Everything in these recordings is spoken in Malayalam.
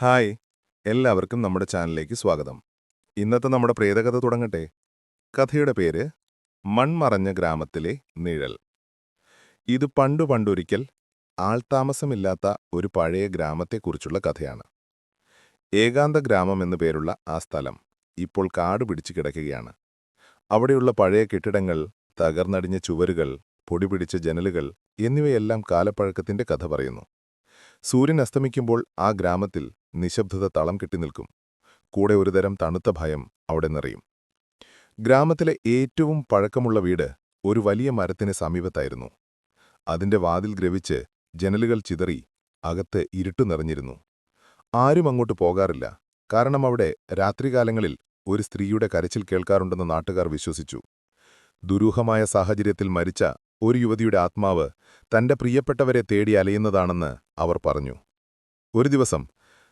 ഹായ്. എല്ലാവർക്കും നമ്മുടെ ചാനലിലേക്ക് സ്വാഗതം. ഇന്നത്തെ നമ്മുടെ പ്രേതകഥ തുടങ്ങട്ടെ. കഥയുടെ പേര് മൺമറഞ്ഞ ഗ്രാമത്തിലെ നിഴൽ. ഇത് പണ്ടു പണ്ടൊരിക്കൽ ആൾതാമസമില്ലാത്ത ഒരു പഴയ ഗ്രാമത്തെക്കുറിച്ചുള്ള കഥയാണ്. ഏകാന്ത ഗ്രാമം എന്നു പേരുള്ള ആ സ്ഥലം ഇപ്പോൾ കാട് പിടിച്ചു കിടക്കുകയാണ്. അവിടെയുള്ള പഴയ കെട്ടിടങ്ങൾ തകർന്നടിഞ്ഞ ചുവരുകൾ പൊടിപിടിച്ച ജനലുകൾ എന്നിവയെല്ലാം കാലപ്പഴക്കത്തിന്റെ കഥ പറയുന്നു. സൂര്യൻ അസ്തമിക്കുമ്പോൾ ആ ഗ്രാമത്തിൽ നിശബ്ദത തളം കെട്ടി നിൽക്കും. കൂടെ ഒരുതരം തണുത്ത ഭയം അവിടെ നിറയും. ഗ്രാമത്തിലെ ഏറ്റവും പഴക്കമുള്ള വീട് ഒരു വലിയ മരത്തിന് സമീപത്തായിരുന്നു. അതിന്റെ വാതിൽ ഗ്രവിച്ച് ജനലുകൾ ചിതറി അകത്ത് ഇരുട്ടു നിറഞ്ഞിരുന്നു. ആരും അങ്ങോട്ട് പോകാറില്ല. കാരണം അവിടെ രാത്രികാലങ്ങളിൽ ഒരു സ്ത്രീയുടെ കരച്ചിൽ കേൾക്കാറുണ്ടെന്ന് നാട്ടുകാർ വിശ്വസിച്ചു. ദുരൂഹമായ സാഹചര്യത്തിൽ മരിച്ച ഒരു യുവതിയുടെ ആത്മാവ് തന്റെ പ്രിയപ്പെട്ടവരെ തേടി അലയുന്നതാണെന്ന് അവർ പറഞ്ഞു. ഒരു ദിവസം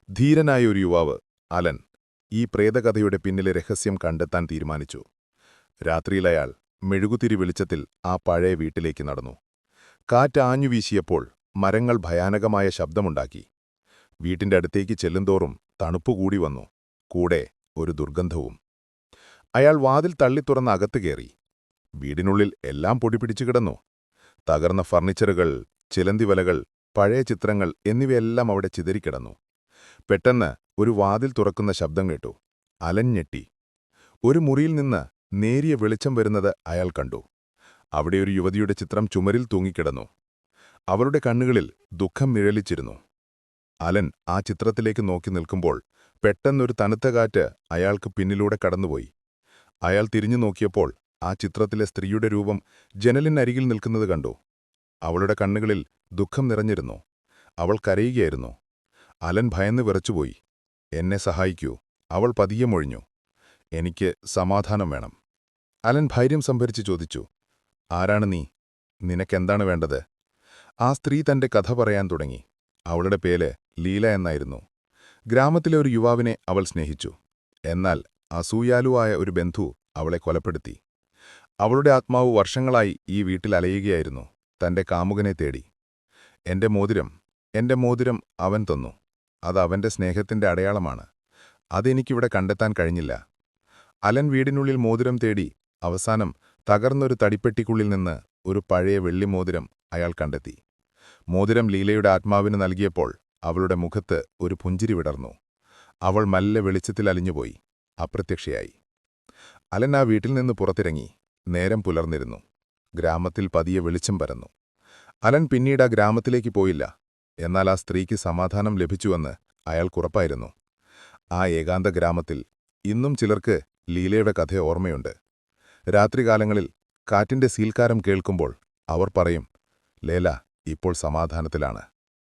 ധീരനായ ഒരു യുവാവ് അലൻ ഈ പ്രേതകഥയുടെ പിന്നിലെ രഹസ്യം കണ്ടെത്താൻ തീരുമാനിച്ചു. രാത്രിയിലയാൾ മെഴുകുതിരി വെളിച്ചത്തിൽ ആ പഴയ വീട്ടിലേക്ക് നടന്നു. കാറ്റ് ആഞ്ഞു വീശിയപ്പോൾ മരങ്ങൾ ഭയാനകമായ ശബ്ദമുണ്ടാക്കി. വീട്ടിന്റെ അടുത്തേക്ക് ചെല്ലുന്തോറും തണുപ്പുകൂടി വന്നു കൂടെ ഒരു ദുർഗന്ധവും. അയാൾ വാതിൽ തള്ളിത്തുറന്ന് അകത്ത് കയറി. വീടിനുള്ളിൽ എല്ലാം പൊടിപിടിച്ചു കിടന്നു. തകർന്ന ഫർണിച്ചറുകൾ ചിലന്തിവലകൾ പഴയ ചിത്രങ്ങൾ എന്നിവയെല്ലാം അവിടെ ചിതറിക്കിടന്നു. പെട്ടെന്ന് ഒരു വാതിൽ തുറക്കുന്ന ശബ്ദം കേട്ടു. അലഞ്ഞെട്ടി. ഒരു മുറിയിൽ നിന്ന് നേരിയ വെളിച്ചം വരുന്നത് അയാൾ കണ്ടു. അവിടെ ഒരു യുവതിയുടെ ചിത്രം ചുമരിൽ തൂങ്ങിക്കിടന്നു. അവരുടെ കണ്ണുകളിൽ ദുഃഖം നിഴലിച്ചിരുന്നു. അലൻ ആ ചിത്രത്തിലേക്ക് നോക്കി നിൽക്കുമ്പോൾ പെട്ടെന്നൊരു തണുത്ത കാറ്റ് അയാൾക്ക് പിന്നിലൂടെ കടന്നുപോയി. അയാൾ തിരിഞ്ഞു നോക്കിയപ്പോൾ ആ ചിത്രത്തിലെ സ്ത്രീയുടെ രൂപം ജനലിനരികിൽ നിൽക്കുന്നത് കണ്ടു. അവളുടെ കണ്ണുകളിൽ ദുഃഖം നിറഞ്ഞിരുന്നു. അവൾ കരയുകയായിരുന്നു. അലൻ ഭയന്ന് വിറച്ചുപോയി. എന്നെ സഹായിക്കൂ. അവൾ പതിയെ മൊഴിഞ്ഞു. എനിക്ക് സമാധാനം വേണം. അലൻ ഭൈര്യം സംഭരിച്ച് ചോദിച്ചു. ആരാണ് നീ? നിനക്കെന്താണ് വേണ്ടത്? ആ സ്ത്രീ തന്റെ കഥ പറയാൻ തുടങ്ങി. അവളുടെ പേര് ലീല എന്നായിരുന്നു. ഗ്രാമത്തിലെ ഒരു യുവാവിനെ അവൾ സ്നേഹിച്ചു. എന്നാൽ അസൂയാലുവായ ഒരു ബന്ധു അവളെ കൊലപ്പെടുത്തി. അവളുടെ ആത്മാവ് വർഷങ്ങളായി ഈ വീട്ടിൽ അലയുകയായിരുന്നു. തന്റെ കാമുകനെ തേടി. എന്റെ മോതിരം എന്റെ മോതിരം അവൻ തന്നു. അത് അവന്റെ സ്നേഹത്തിന്റെ അടയാളമാണ്. അതെനിക്കിവിടെ കണ്ടെത്താൻ കഴിഞ്ഞില്ല. അലൻ വീടിനുള്ളിൽ മോതിരം തേടി അവസാനം തകർന്നൊരു തടിപ്പെട്ടിക്കുള്ളിൽ നിന്ന് ഒരു പഴയ വെള്ളിമോതിരം അയാൾ കണ്ടെത്തി. മോതിരം ലീലയുടെ ആത്മാവിന് നൽകിയപ്പോൾ അവളുടെ മുഖത്ത് ഒരു പുഞ്ചിരി വിടർന്നു. അവൾ മല്ല വെളിച്ചത്തിൽ അലിഞ്ഞുപോയി. അപ്രത്യക്ഷയായി. അലൻ ആ വീട്ടിൽ നിന്ന് പുറത്തിറങ്ങി. നേരം പുലർന്നിരുന്നു. ഗ്രാമത്തിൽ പതിയെ വെളിച്ചം പരന്നു. അലൻ പിന്നീട് ആ ഗ്രാമത്തിലേക്ക് പോയില്ല. എന്നാൽ ആ സ്ത്രീക്ക് സമാധാനം ലഭിച്ചുവെന്ന് അയാൾക്കുറപ്പായിരുന്നു ആ ഏകാന്ത ഗ്രാമത്തിൽ ഇന്നും ചിലർക്ക് ലീലയുടെ കഥ ഓർമ്മയുണ്ട്. രാത്രികാലങ്ങളിൽ കാറ്റിന്റെ സീൽക്കാരം കേൾക്കുമ്പോൾ അവർ പറയും ലേല ഇപ്പോൾ സമാധാനത്തിലാണ്.